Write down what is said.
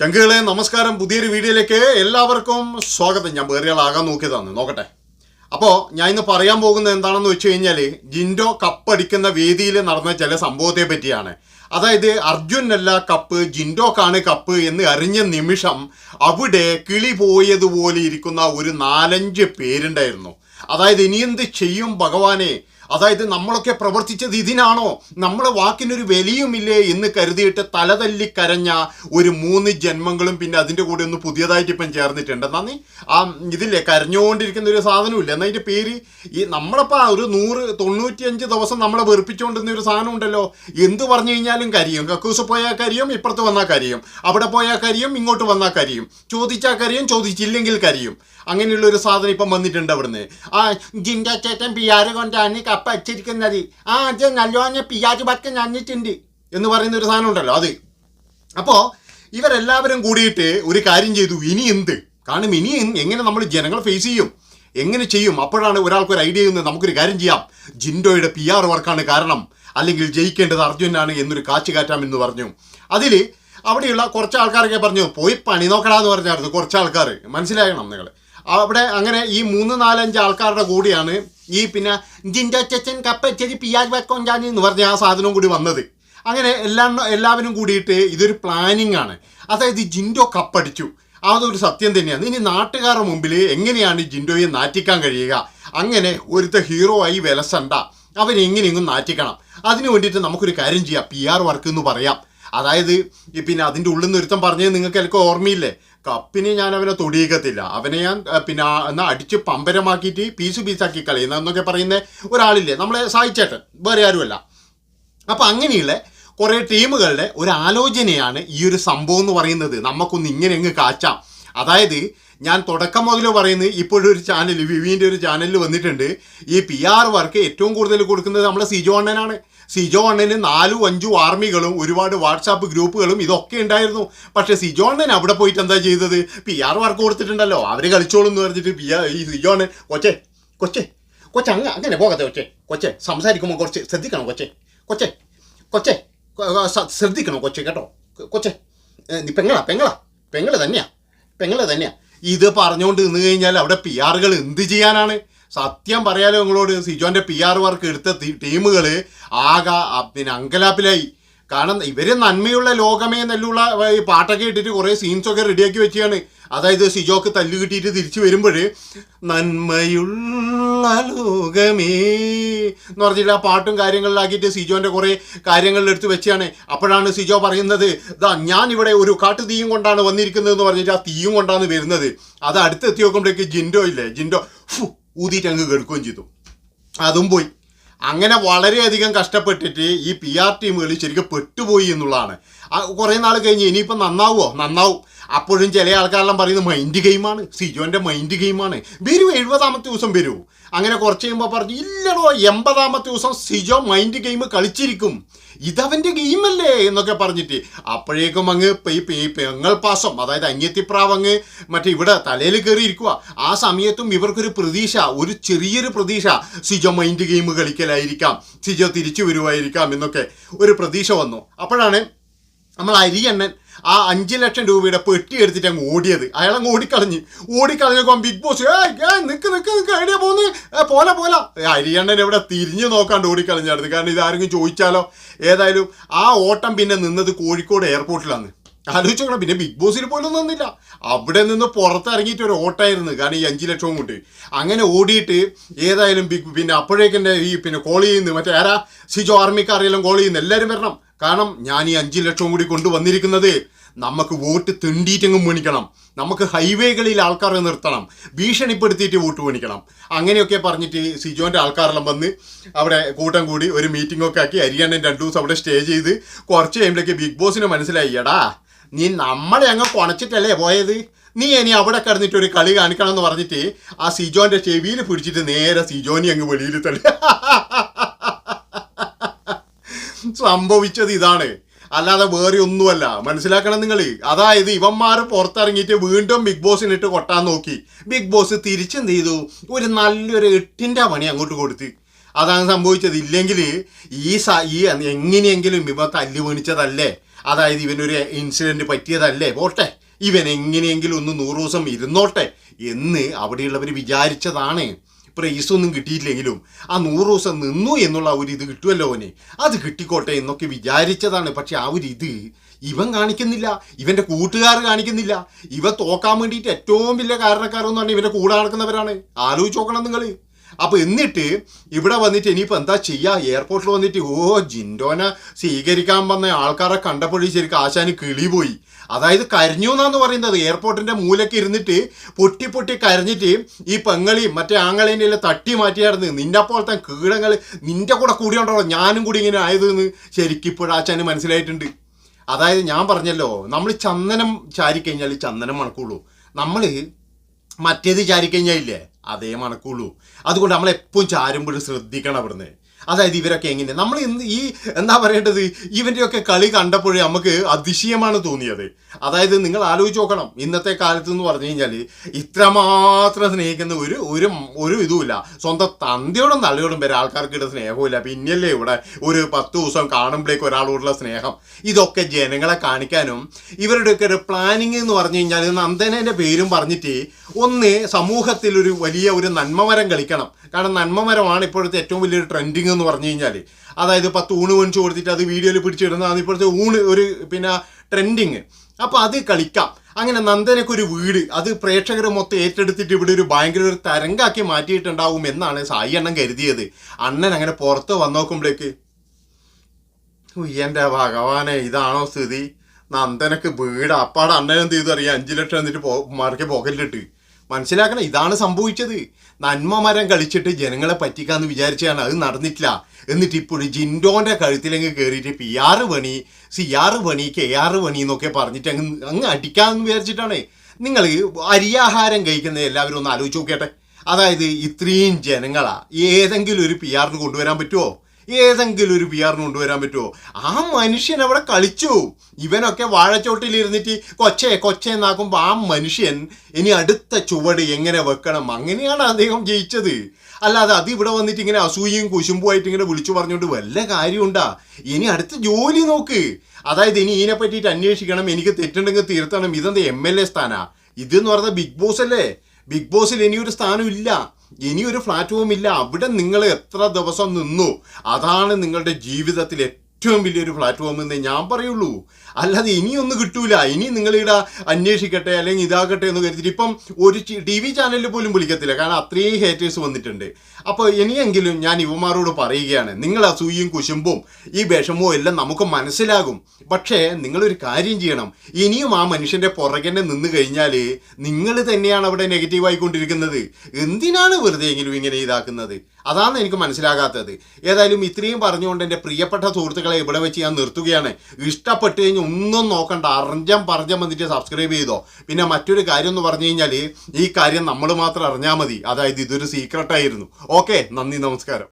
ചങ്കുകളെ നമസ്കാരം. പുതിയൊരു വീഡിയോയിലേക്ക് എല്ലാവർക്കും സ്വാഗതം. ഞാൻ വേറെയാളാകാൻ നോക്കിയതാണ്. നോക്കട്ടെ. അപ്പോൾ ഞാൻ ഇന്ന് പറയാൻ പോകുന്നത് എന്താണെന്ന് വെച്ച് കഴിഞ്ഞാൽ ജിൻഡോ കപ്പടിക്കുന്ന വേദിയിൽ നടന്ന ചില സംഭവത്തെ പറ്റിയാണ്. അതായത് അർജുനല്ല കപ്പ് ജിൻഡോക്കാണ് കപ്പ് എന്ന് അറിഞ്ഞ നിമിഷം അവിടെ കിളി പോയതുപോലെ ഇരിക്കുന്ന ഒരു നാലഞ്ച് പേരുണ്ടായിരുന്നു. അതായത് ഇനി എന്ത് ചെയ്യും ഭഗവാനെ? അതായത് നമ്മളൊക്കെ പ്രവർത്തിച്ചത് ഇതിനാണോ? നമ്മളെ വാക്കിനൊരു വിലയുമില്ലേ എന്ന് കരുതിയിട്ട് തലതല്ലി കരഞ്ഞ ഒരു മൂന്ന് ജന്മങ്ങളും പിന്നെ അതിന്റെ കൂടെ ഒന്ന് പുതിയതായിട്ട് ഇപ്പം ചേർന്നിട്ടുണ്ട്. എന്നാ നീ ആ ഇതില്ലേ കരഞ്ഞുകൊണ്ടിരിക്കുന്ന ഒരു സാധനമില്ല എന്നാൽ അതിന്റെ പേര്? ഈ നമ്മളിപ്പോൾ ഒരു നൂറ് തൊണ്ണൂറ്റിയഞ്ച് ദിവസം നമ്മളെ വെറുപ്പിച്ചുകൊണ്ടിരുന്ന ഒരു സാധനം ഉണ്ടല്ലോ. എന്ത് പറഞ്ഞു കഴിഞ്ഞാലും കരിയും. കക്കൂസ് പോയാൽ കരിയും ഇപ്പുറത്ത് വന്നാൽ കരിയും. അവിടെ പോയാൽ കരിയും ഇങ്ങോട്ട് വന്നാൽ കരിയും. ചോദിച്ചാൽ കരിയും ചോദിച്ചില്ലെങ്കിൽ കരിയും. അങ്ങനെയുള്ള ഒരു സാധനം ഇപ്പം വന്നിട്ടുണ്ട് അവിടുന്ന്. ആ ജിൻഡ ചേട്ടൻ ആറ് കൊണ്ടാണ് കപ്പ അച്ചിരിക്കുന്നത് ആ അത് നല്ലോണം പിയാജ് പക്ക നന്നിട്ടുണ്ട് എന്ന് പറയുന്ന ഒരു സാധനം ഉണ്ടല്ലോ അത്. അപ്പോൾ ഇവരെല്ലാവരും കൂടിയിട്ട് ഒരു കാര്യം ചെയ്തു. ഇനി എന്ത്? കാരണം ഇനി എങ്ങനെ നമ്മൾ ജനങ്ങളെ ഫേസ് ചെയ്യും? എങ്ങനെ ചെയ്യും? അപ്പോഴാണ് ഒരാൾക്ക് ഒരു ഐഡിയ ചെയ്യുന്നത് നമുക്കൊരു കാര്യം ചെയ്യാം. ജിൻഡോയുടെ പി ആർ വർക്കാണ് കാരണം. അല്ലെങ്കിൽ ജയിക്കേണ്ടത് അർജുനാണ് എന്നൊരു കാച്ചു കാറ്റാം എന്ന് പറഞ്ഞു. അതിൽ അവിടെയുള്ള കുറച്ച് ആൾക്കാരൊക്കെ പറഞ്ഞു പോയി പണി നോക്കടാന്ന് പറഞ്ഞായിരുന്നു കുറച്ച് ആൾക്കാർ മനസ്സിലാകണം നിങ്ങൾ അവിടെ അങ്ങനെ ഈ മൂന്ന് നാലഞ്ച് ആൾക്കാരുടെ കൂടിയാണ് ഈ പിന്നെ ജിൻഡോ ചച്ചൻ ചെരി പിയാജ് വെക്കൊഞ്ചാനി എന്ന് പറഞ്ഞ ആ സാധനവും കൂടി വന്നത്. അങ്ങനെ എല്ലാം എല്ലാവരും കൂടിയിട്ട് ഇതൊരു പ്ലാനിങ് ആണ്. അതായത് ജിൻഡോ കപ്പടിച്ചു അതൊരു സത്യം തന്നെയാണ്. ഇനി നാട്ടുകാരുടെ മുമ്പിൽ എങ്ങനെയാണ് ജിൻഡോയെ നാറ്റിക്കാൻ കഴിയുക? അങ്ങനെ ഒരുത്ത ഹീറോ ആയി വിലസണ്ട. അവൻ എങ്ങനെയെങ്കിലും നാറ്റിക്കണം. അതിനു വേണ്ടിയിട്ട് നമുക്കൊരു കാര്യം ചെയ്യാം. പി ആർ വർക്ക് എന്ന് പറയാം. അതായത് പിന്നെ അതിന്റെ ഉള്ളിൽ നിന്ന് ഒരുത്തം പറഞ്ഞത് നിങ്ങൾക്ക് എനിക്ക് ഓർമ്മയില്ലേ? കപ്പിന് ഞാൻ അവനെ തൊടിയിക്കത്തില്ല. അവനെ ഞാൻ പിന്നെ എന്നാൽ എന്നാ അടിച്ച് പമ്പരമാക്കിയിട്ട് പീസ് പീസാക്കി കളയുന്ന എന്നൊക്കെ പറയുന്ന ഒരാളില്ലേ നമ്മളെ സഹായിച്ചേട്ടൻ വേറെ ആരുമല്ല. അപ്പം അങ്ങനെയുള്ള കുറേ ടീമുകളുടെ ഒരു ആലോചനയാണ് ഈ ഒരു സംഭവം എന്ന് പറയുന്നത്. നമുക്കൊന്ന് ഇങ്ങനെ അങ്ങ് കാച്ചാം. അതായത് ഞാൻ തുടക്കം മുതൽ പറയുന്നത് ഇപ്പോഴൊരു ചാനൽ വിവിന്റെ ഒരു ചാനലിൽ വന്നിട്ടുണ്ട്. ഈ പി ആർ വർക്ക് ഏറ്റവും കൂടുതൽ കൊടുക്കുന്നത് നമ്മളെ സിജോ അണ്ണനാണ്. സിജോ അണ്ണന് നാലും അഞ്ചും ആർമികളും ഒരുപാട് വാട്സാപ്പ് ഗ്രൂപ്പുകളും ഇതൊക്കെ ഉണ്ടായിരുന്നു. പക്ഷേ സിജോ അണ്ണൻ അവിടെ പോയിട്ട് എന്താ ചെയ്തത്? പി ആർ വർക്ക് കൊടുത്തിട്ടുണ്ടല്ലോ. അവർ കളിച്ചോളും എന്ന് പറഞ്ഞിട്ട് പി ആർ ഈ സിജോ അണ്ണൻ കൊച്ചേ കൊച്ചേ കൊച്ചെ അങ്ങ് അങ്ങനെ പോകത്തെ കൊച്ചേ കൊച്ചേ സംസാരിക്കുമ്പോൾ കുറച്ച് ശ്രദ്ധിക്കണം കൊച്ചേ കൊച്ചേ കൊച്ചേ ശ്രദ്ധിക്കണം കൊച്ചേ കേട്ടോ കൊച്ചെ നീ പെങ്ങളാ പെങ്ങളാ പെങ്ങൾ തന്നെയാ പെങ്ങൾ തന്നെയാ. ഇത് പറഞ്ഞുകൊണ്ട് നിന്ന് കഴിഞ്ഞാൽ അവിടെ പി ആറുകൾ എന്ത് ചെയ്യാനാണ്? സത്യം പറയാലോ നിങ്ങളോട് സിജോന്റെ പി ആർ വർക്ക് എടുത്ത ടീമുകൾ ആകെ പിന്നെ അങ്കലാപ്പിലായി. കാരണം ഇവർ നന്മയുള്ള ലോകമേ നെല്ലുള്ള ഈ പാട്ടൊക്കെ ഇട്ടിട്ട് കുറേ സീൻസൊക്കെ റെഡിയാക്കി വെച്ചാണ് അതായത് സിജോക്ക് തല്ലു കിട്ടിയിട്ട് തിരിച്ചു വരുമ്പോൾ നന്മയുള്ള ലോകമേ എന്ന് പറഞ്ഞിട്ട് ആ പാട്ടും കാര്യങ്ങളിലാക്കിയിട്ട് സിജോന്റെ കുറേ കാര്യങ്ങളിലെടുത്ത് വെച്ചാണ് അപ്പോഴാണ് സിജോ പറയുന്നത് ഇതാ ഞാൻ ഇവിടെ ഒരു കാട്ടു തീയും കൊണ്ടാണ് വന്നിരിക്കുന്നത് എന്ന് പറഞ്ഞിട്ട് ആ തീയും കൊണ്ടാണ് വരുന്നത്. അത് അടുത്തെത്തി നോക്കുമ്പോഴേക്ക് ജിൻഡോ ഇല്ലേ? ജിൻഡോ ഫു ഊതിയിട്ട് അങ്ങ് കെടുക്കുകയും ചെയ്തു. അതും പോയി. അങ്ങനെ വളരെയധികം കഷ്ടപ്പെട്ടിട്ട് ഈ പി ആർ ടീമുകൾ ശരിക്കും പെട്ടുപോയി എന്നുള്ളതാണ്. കുറേ നാൾ കഴിഞ്ഞ് ഇനിയിപ്പോൾ നന്നാവുമോ നന്നാവും. അപ്പോഴും ചില ആൾക്കാരെല്ലാം പറയുന്നത് മൈൻഡ് ഗെയിമാണ് സിജോന്റെ മൈൻഡ് ഗെയിമാണ് വരൂ എഴുപതാമത്തെ ദിവസം വരൂ. അങ്ങനെ കുറച്ച് കഴിയുമ്പോൾ പറഞ്ഞു ഇല്ലടോ എൺപതാമത്തെ ദിവസം സിജോ മൈൻഡ് ഗെയിം കളിച്ചിരിക്കും. ഇതവന്റെ ഗെയിമല്ലേ എന്നൊക്കെ പറഞ്ഞിട്ട് അപ്പോഴേക്കും അങ്ങ് ഈ പെങ്ങൾ പാസം അതായത് അന്യത്തിപ്രാവ് അങ്ങ് മറ്റേ ഇവിടെ തലയിൽ കയറി ഇരിക്കുക ആ സമയത്തും ഇവർക്കൊരു പ്രതീക്ഷ ഒരു ചെറിയൊരു പ്രതീക്ഷ സിജോ മൈൻഡ് ഗെയിം കളിക്കലായിരിക്കാം സിജോ തിരിച്ചു വരുമായിരിക്കാം എന്നൊക്കെ ഒരു പ്രതീക്ഷ വന്നു. അപ്പോഴാണ് നമ്മൾ അരിയണ്ണൻ ആ അഞ്ച് ലക്ഷം രൂപയുടെ പെട്ടി എടുത്തിട്ട് അങ്ങ് ഓടിയത്. അയാൾ അങ്ങ് ഓടിക്കളഞ്ഞ് ഓടിക്കളഞ്ഞപ്പോൾ ബിഗ് ബോസ് ഏ നിക്ക് നിക്ക് നിക്ക് ഐഡിയ പോന്ന്. പോലെ പോല. അരിയണ്ണൻ എവിടെ തിരിഞ്ഞു നോക്കാണ്ട് ഓടിക്കളഞ്ഞായിരുന്നു. കാരണം ഇതാരെങ്കിലും ചോദിച്ചാലോ? ഏതായാലും ആ ഓട്ടം പിന്നെ നിന്നത് കോഴിക്കോട് എയർപോർട്ടിലാണ്. ആലോചിച്ച് നോക്കണം പിന്നെ ബിഗ് ബോസിൽ പോലും നിന്നില്ല. അവിടെ നിന്ന് പുറത്തിറങ്ങിയിട്ട് ഒരു ഓട്ടമായിരുന്നു. കാരണം ഈ അഞ്ച് ലക്ഷവും കൊണ്ട്. അങ്ങനെ ഓടിയിട്ട് ഏതായാലും ബിഗ് പിന്നെ അപ്പോഴേക്കെന്റെ ഈ പിന്നെ കോൾ ചെയ്യുന്നു. മറ്റേ ആരാ? സിജോ ആർമിക്കാരെല്ലാം കോൾ ചെയ്യുന്നു. എല്ലാവരും വരണം. കാരണം ഞാൻ ഈ അഞ്ച് ലക്ഷം കൂടി കൊണ്ടുവന്നിരിക്കുന്നത് നമുക്ക് വോട്ട് തിണ്ടിയിട്ടെങ്കിലും മേണിക്കണം. നമുക്ക് ഹൈവേകളിൽ ആൾക്കാരെ നിർത്തണം. ഭീഷണിപ്പെടുത്തിയിട്ട് വോട്ട് മേണിക്കണം. അങ്ങനെയൊക്കെ പറഞ്ഞിട്ട് സിജോന്റെ ആൾക്കാരെല്ലാം വന്ന് അവിടെ കൂട്ടം കൂടി ഒരു മീറ്റിംഗ് ഒക്കെ ആക്കി അരിയണ്ണൻ രണ്ടു ദിവസം അവിടെ സ്റ്റേ ചെയ്ത് കുറച്ച് കഴിയുമ്പോഴേക്ക് ബിഗ് ബോസിന് മനസ്സിലായി. എടാ നീ നമ്മളെ അങ്ങ് കുണച്ചിട്ടല്ലേ പോയത്? നീ ഇനി അവിടെ കിടന്നിട്ട് ഒരു കളി കാണിക്കണം എന്ന് പറഞ്ഞിട്ട് ആ സിജോന്റെ ചെവിയിൽ പിടിച്ചിട്ട് നേരെ സിജോനി അങ്ങ് വെളിയിൽ തള്ളി. സംഭവിച്ചത് ഇതാണ്. അല്ലാതെ വേറെ ഒന്നുമല്ല. മനസ്സിലാക്കണം നിങ്ങൾ അതായത് ഇവന്മാർ പുറത്തിറങ്ങിയിട്ട് വീണ്ടും ബിഗ് ബോസിനിട്ട് കൊട്ടാൻ നോക്കി. ബിഗ് ബോസ് തിരിച്ചെന്ത് ചെയ്തു? ഒരു നല്ലൊരു എട്ടിന്റെ പണി അങ്ങോട്ട് കൊടുത്ത്. അതാണ് സംഭവിച്ചത്. ഇല്ലെങ്കിൽ ഈ സ ഈ എങ്ങനെയെങ്കിലും ഇവ തല്ലി വീണിച്ചതല്ലേ? അതായത് ഇവനൊരു ഇൻസിഡന്റ് പറ്റിയതല്ലേ? പോട്ടെ. ഇവൻ എങ്ങനെയെങ്കിലും ഒന്ന് നൂറ് ദിവസം ഇരുന്നോട്ടെ എന്ന് അവിടെയുള്ളവർ വിചാരിച്ചതാണ്. പ്രൈസൊന്നും കിട്ടിയില്ലെങ്കിലും ആ നൂറ് ദിവസം നിന്നു എന്നുള്ള ഒരു ഇത് കിട്ടുമല്ലോ അവന് അത് കിട്ടിക്കോട്ടെ എന്നൊക്കെ വിചാരിച്ചതാണ്. പക്ഷെ ആ ഒരു ഇത് ഇവൻ കാണിക്കുന്നില്ല ഇവന്റെ കൂട്ടുകാർ കാണിക്കുന്നില്ല. ഇവ തോക്കാൻ വേണ്ടിയിട്ട് ഏറ്റവും വലിയ കാരണക്കാരെന്ന് പറഞ്ഞാൽ ഇവന്റെ കൂടെ നടക്കുന്നവരാണ്. ആലോചിച്ച് നോക്കണം നിങ്ങൾ അപ്പൊ എന്നിട്ട് ഇവിടെ വന്നിട്ട് ഇനിയിപ്പോ എന്താ ചെയ്യാ? എയർപോർട്ടിൽ വന്നിട്ട് ഓ ജിൻഡോനെ സ്വീകരിക്കാൻ വന്ന ആൾക്കാരെ കണ്ടപ്പോഴേ ശരിക്കും ആശാന് കിളി പോയി. അതായത് കരഞ്ഞു എന്നാന്ന് പറയുന്നത്. എയർപോർട്ടിന്റെ മൂലയ്ക്ക് ഇരുന്നിട്ട് പൊട്ടി പൊട്ടി കരഞ്ഞിട്ട് ഈ പെങ്ങളി മറ്റേ എല്ലാം തട്ടി മാറ്റിയായിരുന്നു. നിന്റെ പോലത്തെ കീടങ്ങൾ നിന്റെ കൂടെ കൂടിയുണ്ടോ ഞാനും കൂടി ഇങ്ങനെ ആയതെന്ന് ശരിക്കും ഇപ്പോഴാച്ചാന് മനസ്സിലായിട്ടുണ്ട്. അതായത് ഞാൻ പറഞ്ഞല്ലോ നമ്മൾ ചന്ദനം ചാരിക്കഴിഞ്ഞാൽ ചന്ദനം മണക്കുള്ളൂ. നമ്മൾ മറ്റേത് ചാരിക്കഴിഞ്ഞാൽ ഇല്ലേ അതേ മണക്കുള്ളൂ. അതുകൊണ്ട് നമ്മൾ എപ്പോഴും ചാരുമ്പോഴും ശ്രദ്ധിക്കണം അവിടുന്ന്. അതായത് ഇവരൊക്കെ എങ്ങനെ? നമ്മൾ ഈ എന്താ പറയേണ്ടത്? ഇവന്റെയൊക്കെ കളി കണ്ടപ്പോഴേ നമുക്ക് അതിശയമാണ് തോന്നിയത്. അതായത് നിങ്ങൾ ആലോചിച്ച് നോക്കണം. ഇന്നത്തെ കാലത്ത് എന്ന് പറഞ്ഞു കഴിഞ്ഞാൽ ഇത്രമാത്രം സ്നേഹിക്കുന്ന ഒരു ഒരു ഒരു ഇതുമില്ല. സ്വന്തം തന്തയോടും തള്ളയോടും വരെ ആൾക്കാർക്കിടെ സ്നേഹമില്ല. പിന്നെയല്ലേ ഇവിടെ ഒരു പത്ത് ദിവസം കാണുമ്പോഴേക്ക് ഒരാളോടുള്ള സ്നേഹം. ഇതൊക്കെ ജനങ്ങളെ കാണിക്കാനും ഇവരുടെയൊക്കെ ഒരു പ്ലാനിങ് എന്ന് പറഞ്ഞു കഴിഞ്ഞാൽ നന്ദനേന്റെ പേരും പറഞ്ഞിട്ട് ഒന്ന് സമൂഹത്തിൽ ഒരു വലിയ ഒരു നന്മമരം കളിക്കണം. കാരണം നന്മമരമാണ് ഇപ്പോഴത്തെ ഏറ്റവും വലിയൊരു ട്രെൻഡിങ് എന്ന് പറഞ്ഞു കഴിഞ്ഞാൽ അതായത് പത്ത് ഊണ് മേടിച്ചു കൊടുത്തിട്ട് അത് വീഡിയോയിൽ പിടിച്ചിടുന്നതാണ് ഇപ്പോഴത്തെ ഊണ് ഒരു പിന്നെ ട്രെൻഡിങ് അപ്പോൾ അത് കളിക്കാം. അങ്ങനെ നന്ദനൊക്കെ ഒരു വീട് അത് പ്രേക്ഷകർ മൊത്തം ഏറ്റെടുത്തിട്ട് ഇവിടെ ഒരു ഭയങ്കര ഒരു തരംഗാക്കി മാറ്റിയിട്ടുണ്ടാവും എന്നാണ് സായി അണ്ണൻ കരുതിയത്. അണ്ണൻ അങ്ങനെ പുറത്ത് വന്നു നോക്കുമ്പോഴേക്ക് ഉയ്യന്റെ ഭഗവാനെ ഇതാണോ സ്ഥിതി? നന്ദനക്ക് വീട്. അപ്പാടെ അണ്ണൻ എന്ത് ചെയ്തു അറിയാം? അഞ്ചു ലക്ഷം എന്നിട്ട് പോ പോക്കറ്റിലിട്ട് മനസ്സിലാക്കണം ഇതാണ് സംഭവിച്ചത്. നന്മ മരം കളിച്ചിട്ട് ജനങ്ങളെ പറ്റിക്കാന്ന് വിചാരിച്ചാണ് അത് നടന്നിട്ടില്ല. എന്നിട്ട് ഇപ്പോൾ ജിൻഡോന്റെ കഴുത്തിലങ്ങ് കയറിയിട്ട് പി ആർ പണി സി ആർ പണി കെ ആർ പണി എന്നൊക്കെ പറഞ്ഞിട്ട് അങ്ങ് അങ്ങ് അടിക്കാമെന്ന് വിചാരിച്ചിട്ടാണ്. നിങ്ങൾ അരിയാഹാരം കഴിക്കുന്ന എല്ലാവരും ഒന്ന് ആലോചിച്ച് നോക്കട്ടെ അതായത് ഇത്രയും ജനങ്ങളാ ഏതെങ്കിലും ഒരു പി ആറിന് കൊണ്ടുവരാൻ പറ്റുമോ ഏതെങ്കിലും ഒരു ബിയാറിന് കൊണ്ടുവരാൻ പറ്റുമോ ആ മനുഷ്യൻ അവിടെ കളിച്ചു. ഇവനൊക്കെ വാഴച്ചോട്ടിൽ ഇരുന്നിട്ട് കൊച്ചേ കൊച്ചേ എന്നാക്കുമ്പോൾ ആ മനുഷ്യൻ ഇനി അടുത്ത ചുവട് എങ്ങനെ വെക്കണം? അങ്ങനെയാണ് അദ്ദേഹം ജയിച്ചത്. അല്ലാതെ അത് ഇവിടെ വന്നിട്ട് ഇങ്ങനെ അസൂയയും കുശുമ്പുമായിട്ട് ഇങ്ങനെ വിളിച്ചു പറഞ്ഞുകൊണ്ട് വല്ല കാര്യമുണ്ടാ? ഇനി അടുത്ത ജോലി നോക്ക്. അതായത് ഇനി ഇതിനെ പറ്റിയിട്ട് അന്വേഷിക്കണം എനിക്ക് തെറ്റുണ്ടെങ്കിൽ തീർത്തണം ഇതെന്താ എം എൽ എ സ്ഥാനാ? ഇതെന്ന് പറഞ്ഞാൽ ബിഗ് ബോസ് അല്ലേ? ബിഗ് ബോസിൽ ഇനിയൊരു സ്ഥാനം ഇല്ല ഇനിയൊരു പ്ലാറ്റ്ഫോം ഇല്ല അവിടെ നിങ്ങൾ എത്ര ദിവസം നിന്നു? അതാണ് നിങ്ങളുടെ ജീവിതത്തിൽ ഏറ്റവും വലിയൊരു പ്ലാറ്റ്ഫോം എന്ന് ഞാൻ പറയുള്ളൂ. അല്ലാതെ ഇനിയൊന്നും കിട്ടൂല. ഇനി നിങ്ങളിവിടെ അന്വേഷിക്കട്ടെ അല്ലെങ്കിൽ ഇതാകട്ടെ എന്ന് കരുതിയിട്ട് ഇപ്പം ഒരു ടി വി ചാനലിൽ പോലും വിളിക്കത്തില്ല. കാരണം അത്രയും ഹേറ്റേഴ്സ് വന്നിട്ടുണ്ട്. അപ്പോൾ ഇനിയെങ്കിലും ഞാൻ യുവമാരോട് പറയുകയാണ് നിങ്ങൾ അസൂയും കുശുമ്പും ഈ വിഷമവും എല്ലാം നമുക്ക് മനസ്സിലാകും. പക്ഷേ നിങ്ങളൊരു കാര്യം ചെയ്യണം. ഇനിയും ആ മനുഷ്യന്റെ പുറകെന്നെ നിന്ന് കഴിഞ്ഞാൽ നിങ്ങൾ തന്നെയാണ് അവിടെ നെഗറ്റീവ് ആയിക്കൊണ്ടിരിക്കുന്നത്. എന്തിനാണ് വെറുതെ എങ്കിലും ഇങ്ങനെ ഇതാക്കുന്നത്? അതാണ് എനിക്ക് മനസ്സിലാകാത്തത്. ഏതായാലും ഇത്രയും പറഞ്ഞുകൊണ്ട് എന്റെ പ്രിയപ്പെട്ട സുഹൃത്തുക്കളെ ഇവിടെ വെച്ച് ഞാൻ നിർത്തുകയാണ്. ഇഷ്ടപ്പെട്ട് ഒന്നും നോക്കണ്ട. അറിഞ്ഞം പറഞ്ഞം വന്നിട്ട് സബ്സ്ക്രൈബ് ചെയ്തോ. പിന്നെ മറ്റൊരു കാര്യം എന്ന് പറഞ്ഞു കഴിഞ്ഞാൽ ഈ കാര്യം നമ്മൾ മാത്രം അറിഞ്ഞാൽ മതി. അതായത് ഇതൊരു സീക്രട്ടായിരുന്നു ഓക്കെ നന്ദി നമസ്കാരം.